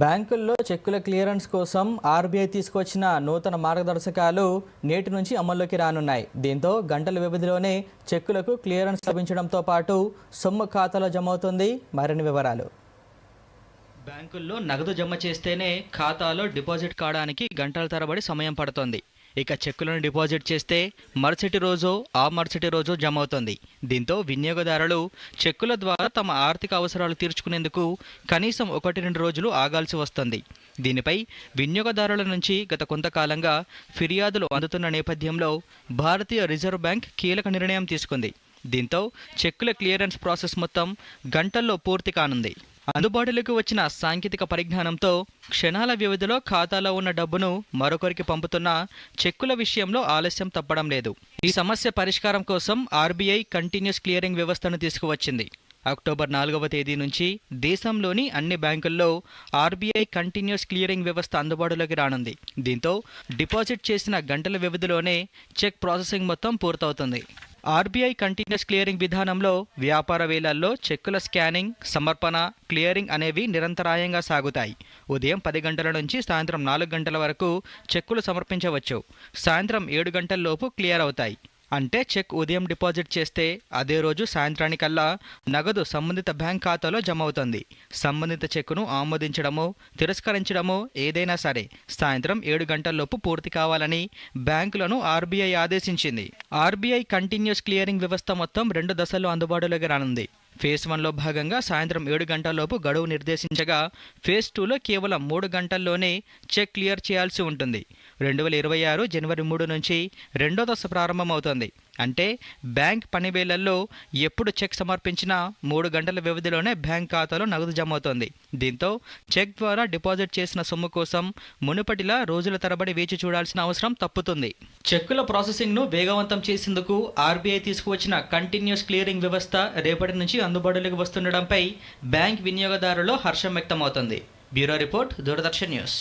బ్యాంకుల్లో చెక్కుల క్లియరెన్స్ కోసం ఆర్బీఐ తీసుకొచ్చిన నూతన మార్గదర్శకాలు నేటి నుంచి అమల్లోకి రానున్నాయి. దీంతో గంటల వ్యవధిలోనే చెక్కులకు క్లియరెన్స్ లభించడంతో పాటు సొమ్ము ఖాతాలో జమ అవుతుంది మరిన్ని వివరాలు. బ్యాంకుల్లో నగదు జమ చేస్తేనే ఖాతాలో డిపాజిట్ కావడానికి గంటల తరబడి సమయం పడుతుంది. ఇక చెక్కులను డిపాజిట్ చేస్తే మరుసటి రోజు ఆ మరుసటి రోజు జమ అవుతుంది దీంతో వినియోగదారులు చెక్కుల ద్వారా తమ ఆర్థిక అవసరాలు తీర్చుకునేందుకు కనీసం ఒకటి రెండు రోజులు ఆగాల్సి వస్తుంది. దీనిపై వినియోగదారుల నుంచి గత కొంతకాలంగా ఫిర్యాదులు అందుతున్న నేపథ్యంలో భారతీయ రిజర్వ్ బ్యాంక్ కీలక నిర్ణయం తీసుకుంది. దీంతో చెక్కుల క్లియరెన్స్ ప్రాసెస్ మొత్తం గంటల్లో పూర్తి కానుంది. అందుబాటులోకి వచ్చిన సాంకేతిక పరిజ్ఞానంతో క్షణాల వ్యవధిలో ఖాతాలో ఉన్న డబ్బును మరొకరికి పంపుతున్న చెక్కుల విషయంలో ఆలస్యం తప్పడం లేదు. ఈ సమస్య పరిష్కారం కోసం ఆర్బీఐ కంటిన్యూస్ క్లియరింగ్ వ్యవస్థను తీసుకువచ్చింది. అక్టోబర్ నాలుగవ తేదీ నుంచి దేశంలోని అన్ని బ్యాంకుల్లో ఆర్బీఐ కంటిన్యూస్ క్లియరింగ్ వ్యవస్థ అందుబాటులోకి రానుంది. దీంతో డిపాజిట్ చేసిన గంటల వ్యవధిలోనే చెక్ ప్రాసెసింగ్ మొత్తం పూర్తవుతుంది. ఆర్బీఐ కంటిన్యూస్ క్లియరింగ్ విధానంలో వ్యాపార వేళల్లో చెక్కుల స్కానింగ్ సమర్పణ క్లియరింగ్ అనేవి నిరంతరాయంగా సాగుతాయి. ఉదయం పది గంటల నుంచి సాయంత్రం నాలుగు గంటల వరకు చెక్కులు సమర్పించవచ్చు. సాయంత్రం ఏడు గంటల్లోపు క్లియర్ అవుతాయి. అంటే చెక్ ఉదయం డిపాజిట్ చేస్తే అదే రోజు సాయంత్రానికల్లా నగదు సంబంధిత బ్యాంక్ ఖాతాలో జమ అవుతుంది సంబంధిత చెక్కును ఆమోదించడమో తిరస్కరించడమో ఏదైనా సరే సాయంత్రం ఏడు గంటల్లోపు పూర్తి కావాలని బ్యాంకులను ఆర్బీఐ ఆదేశించింది. ఆర్బీఐ కంటిన్యూస్ క్లియరింగ్ వ్యవస్థ మొత్తం రెండు దశల్లో అందుబాటులోకి రానుంది. ఫేజ్ వన్లో భాగంగా సాయంత్రం ఏడు గంటలలోపు గడువు నిర్దేశించగా ఫేజ్ టూలో కేవలం మూడు గంటల్లోనే చెక్ క్లియర్ చేయాల్సి ఉంటుంది. రెండు వేల ఇరవై ఆరు జనవరి మూడు నుంచి రెండో దశ ప్రారంభమవుతుంది. అంటే బ్యాంక్ పనివేళల్లో ఎప్పుడు చెక్ సమర్పించినా మూడు గంటల వ్యవధిలోనే బ్యాంక్ ఖాతాలో నగదు జమ అవుతోంది దీంతో చెక్ ద్వారా డిపాజిట్ చేసిన సొమ్ము కోసం మునుపటిలా రోజుల తరబడి వేచి చూడాల్సిన అవసరం తప్పుతుంది. చెక్కుల ప్రాసెసింగ్ను వేగవంతం చేసేందుకు ఆర్బీఐ తీసుకువచ్చిన కంటిన్యూస్ క్లియరింగ్ వ్యవస్థ రేపటి నుంచి అందుబాటులోకి వస్తుండడంపై బ్యాంక్ వినియోగదారులో హర్షం వ్యక్తమవుతుంది. Bureau report Doordarshan news.